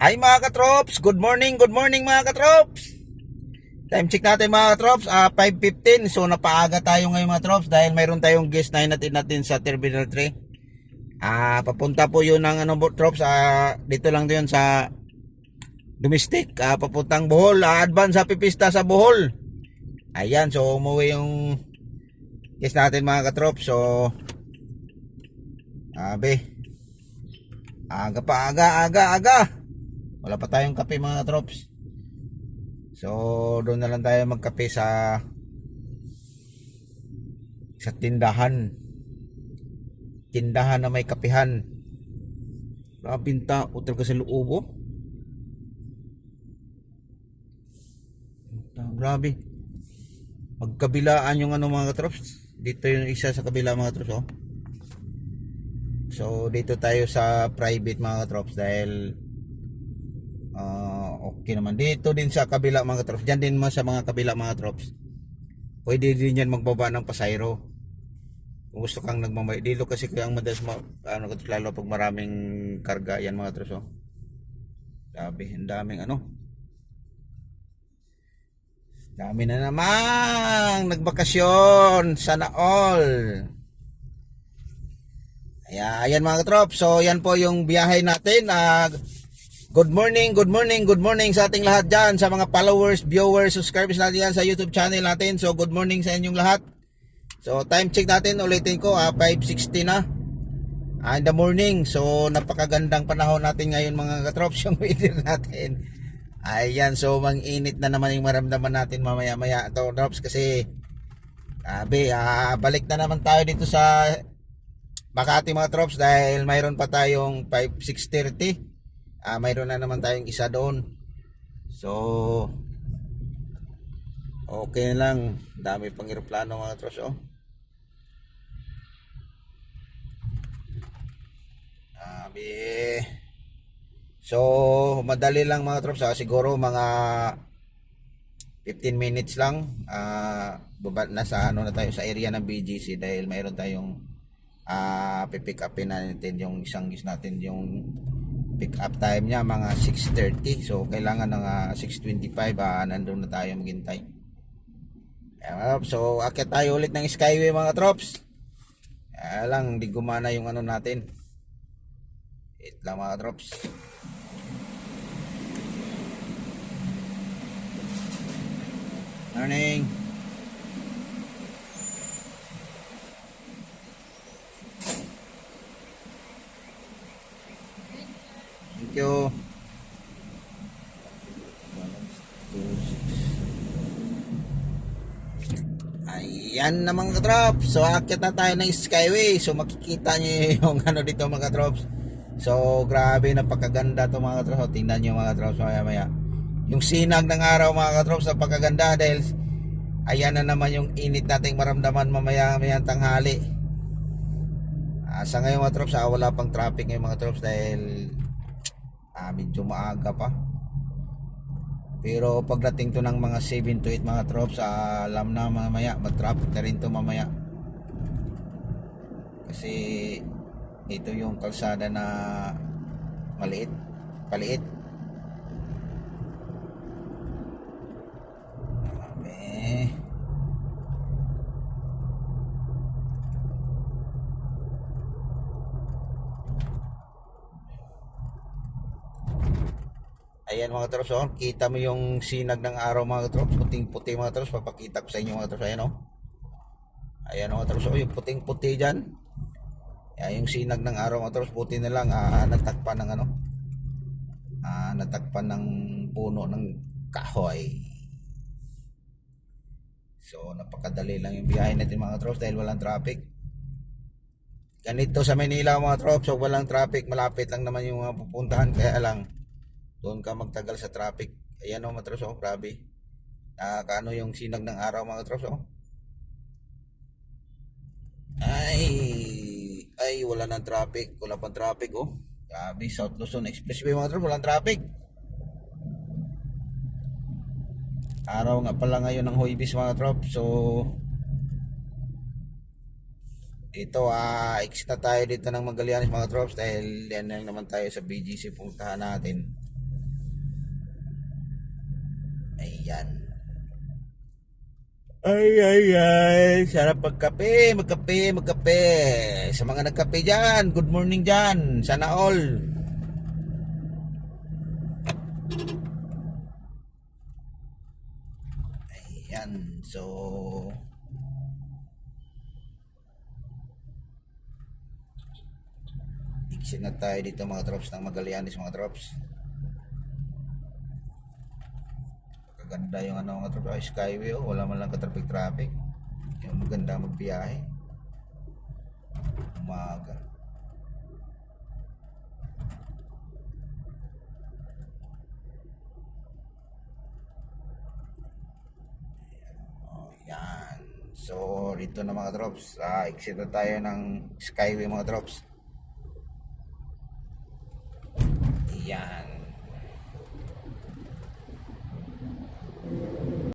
Ay mga katrops, good morning, good morning mga katrops. Time check natin mga katrops, ah 5.15. So napaaga tayo ngayon mga katrops dahil mayroon tayong guest na natin natin sa Terminal 3. Ah papunta po yun ng ano trops, ah dito lang din sa domestic, ah papuntang Bohol, ah, advance happy pista sa Bohol. Ayan, so umuwi yung guest natin mga katrops. So Abe. Aga pa, aga, aga, aga. Wala pa tayong kape mga trops. So, doon na lang tayo magkape sa sa tindahan. Tindahan na may kapihan. Rabinta, utol ka sa loob oh. Grabe. Magkabilaan yung ano mga trops. Dito yung isa sa kabila mga trops oh. So dito tayo sa private mga trops dahil ah, okay naman. Dito din sa kabila mga trops. Diyan din man sa mga kabila mga trops. Pwede din yan magbaba ng pasayro. Kung gusto kang nagmamay. Dito kasi kaya ang madalas ma, ano, lalo pag maraming karga yan mga trops. Oh. Sabi, daming ano. Dami na namang nagbakasyon. Sana all. Ayan, ayan mga katrop. So, yan po yung biyahe natin. Ah, good morning, good morning, good morning sa ating lahat dyan. Sa mga followers, viewers, subscribers natin yan sa YouTube channel natin. So, good morning sa inyong lahat. So, time check natin. Ulitin ko, ah, 5.60 na. Ah, in the morning. So, napakagandang panahon natin ngayon mga katrops yung weather natin. Ayan, so mang-init na naman yung maramdaman natin mamaya-maya ito, drops kasi Abe, ah, balik na naman tayo dito sa Makati mga trops dahil mayroon pa tayong 5 630. Ah, mayroon na naman tayong isa doon. So okay na lang. Dami pang eroplano mga trops oh. Abi. So, madali lang mga trops ah. Siguro mga 15 minutes lang. Ah, baba na sa ano na tayo sa area ng BGC dahil mayroon tayong ah pipick upin natin yung isang gis natin yung pick up time niya mga 6.30 so kailangan ng ah, 6.25 ah, nandun na tayo maghintay. Trops. so akit tayo ulit ng skyway mga trops. Kaya lang di gumana yung ano natin. It lang mga trops. Morning you. Ayan na mga katrops. So, akit na tayo ng Skyway. So, makikita nyo yung ano dito mga katrops. So, grabe, napakaganda to mga katrops. So, tingnan nyo mga katrops maya maya. Yung sinag ng araw mga katrops, napakaganda dahil ayan na naman yung init nating maramdaman mamaya maya tanghali. Ah, sa ngayon mga trops, ah, wala pang traffic ngayon mga trops dahil ah, medyo maaga pa. Pero pagdating to ng mga 7 to 8 mga trops, ah, alam na mamaya, mag-traffic na rin to mamaya. Kasi ito yung kalsada na maliit, paliit. Grabe. Ayan mga trops, oh. kita mo yung sinag ng araw mga trops, puting-puti mga trops, papakita ko sa inyo mga trops, ayan oh. Ayan mga trops, oh, yung puting-puti dyan. Ayan yung sinag ng araw mga trops, puti na lang, ah, natagpan ng ano, ah, natagpan ng puno ng kahoy. So, napakadali lang yung biyahe natin mga trops dahil walang traffic. Ganito sa Manila mga trops, so walang traffic, malapit lang naman yung mga pupuntahan, kaya lang, doon ka magtagal sa traffic. Ayan o, matros oh, grabe. Nakakaano yung sinag ng araw mga matros oh. Ay, ay, wala nang traffic. Wala pang traffic oh. Grabe, South Luzon Expressway mga matros, walang traffic. Araw nga pala ngayon ng Hoybis mga trop. So, ito ah, exit na tayo dito ng Magallanes mga trops dahil yan lang naman tayo sa BGC puntahan natin. Yan. Ay, ay, ay. Sarap magkape, magkape, magkape. Sa mga nagkape dyan, good morning dyan. Sana all. Ayan, so... Exit na tayo dito mga drops ng Magallanes mga drops. Kaganda yung ano drops, ay skyway oh, wala man lang ka-traffic traffic. Yung maganda magbiyahe. Umaga. Yan. So, dito na mga drops. Ah, exit na tayo ng Skyway mga drops. Yan.